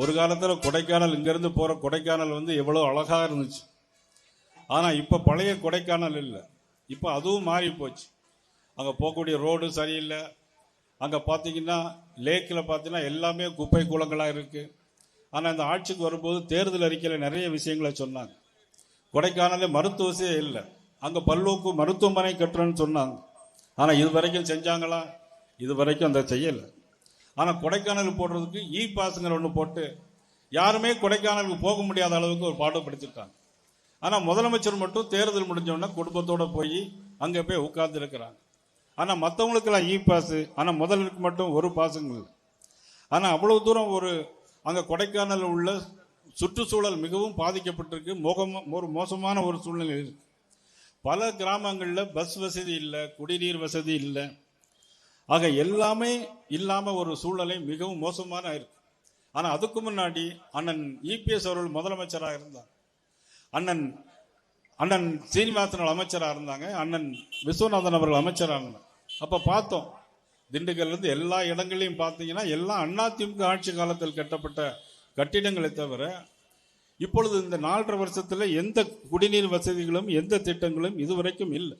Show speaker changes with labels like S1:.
S1: ஒரு காலத்தில் கொடைக்கானல் இங்கேருந்து போகிற கொடைக்கானல் வந்து எவ்வளோ அழகாக இருந்துச்சு. ஆனால் இப்போ பழைய கொடைக்கானல் இல்லை. இப்போ அதுவும் மாறி போச்சு அங்கே போகக்கூடிய ரோடு சரியில்லை. அங்கே பார்த்தீங்கன்னா லேக்கில் பார்த்தீங்கன்னா எல்லாமே குப்பை கூலங்களாக இருக்குது ஆனால் இந்த ஆட்சிக்கு வரும்போது தேர்தல் அறிக்கையில் நிறைய விஷயங்களை சொன்னாங்க. கொடைக்கானலே மருத்துவசே இல்லை. அங்கே பல்லோக்கு மருத்துவமனை கட்டுறேன்னு சொன்னாங்க. ஆனால் இது வரைக்கும் செஞ்சாங்களா? இது வரைக்கும் அந்த செய்யலை. ஆனால் கொடைக்கானல் போடுறதுக்கு இ பாஸுங்கிற ஒன்று போட்டு யாருமே கொடைக்கானலுக்கு போக முடியாத அளவுக்கு ஒரு பாடுபடுத்திருக்காங்க ஆனால் முதலமைச்சர் மட்டும் தேர்தல் முடிஞ்சோடனே குடும்பத்தோடு போய் அங்கே போய் உட்கார்ந்துருக்கிறாங்க. ஆனால் மற்றவங்களுக்கெல்லாம் இ பாஸு ஆனால் முதலுக்கு மட்டும் ஒரு பாஸுங்க இல்லை. ஆனால் அவ்வளவு தூரம் ஒரு அங்கே கொடைக்கானல் உள்ள சுற்றுச்சூழல் மிகவும் பாதிக்கப்பட்டிருக்கு. மோகம் ஒரு மோசமான ஒரு சூழ்நிலை இருக்குது பல கிராமங்களில் பஸ் வசதி இல்லை குடிநீர் வசதி இல்லை. ஆக எல்லாமே இல்லாம ஒரு சூழ்நிலை மிகவும் மோசமான இருக்கு. ஆனா அதுக்கு முன்னாடி அண்ணன் இபிஎஸ் அவர்கள் முதலமைச்சராக இருந்தார். அண்ணன் அண்ணன் சீனிவாசன் அமைச்சராக இருந்தாங்க. அண்ணன் விஸ்வநாதன் அவர்கள் அமைச்சராக இருந்தாங்க அப்ப பார்த்தோம் திண்டுக்கல்ல இருந்து எல்லா இடங்களையும் பார்த்தீங்கன்னா எல்லாம் அதிமுக ஆட்சி காலத்தில் கட்டப்பட்ட கட்டிடங்களை தவிர இப்பொழுது இந்த நாலரை வருஷத்தில் எந்த குடிநீர் வசதிகளும் எந்த திட்டங்களும் இதுவரைக்கும் இல்லை.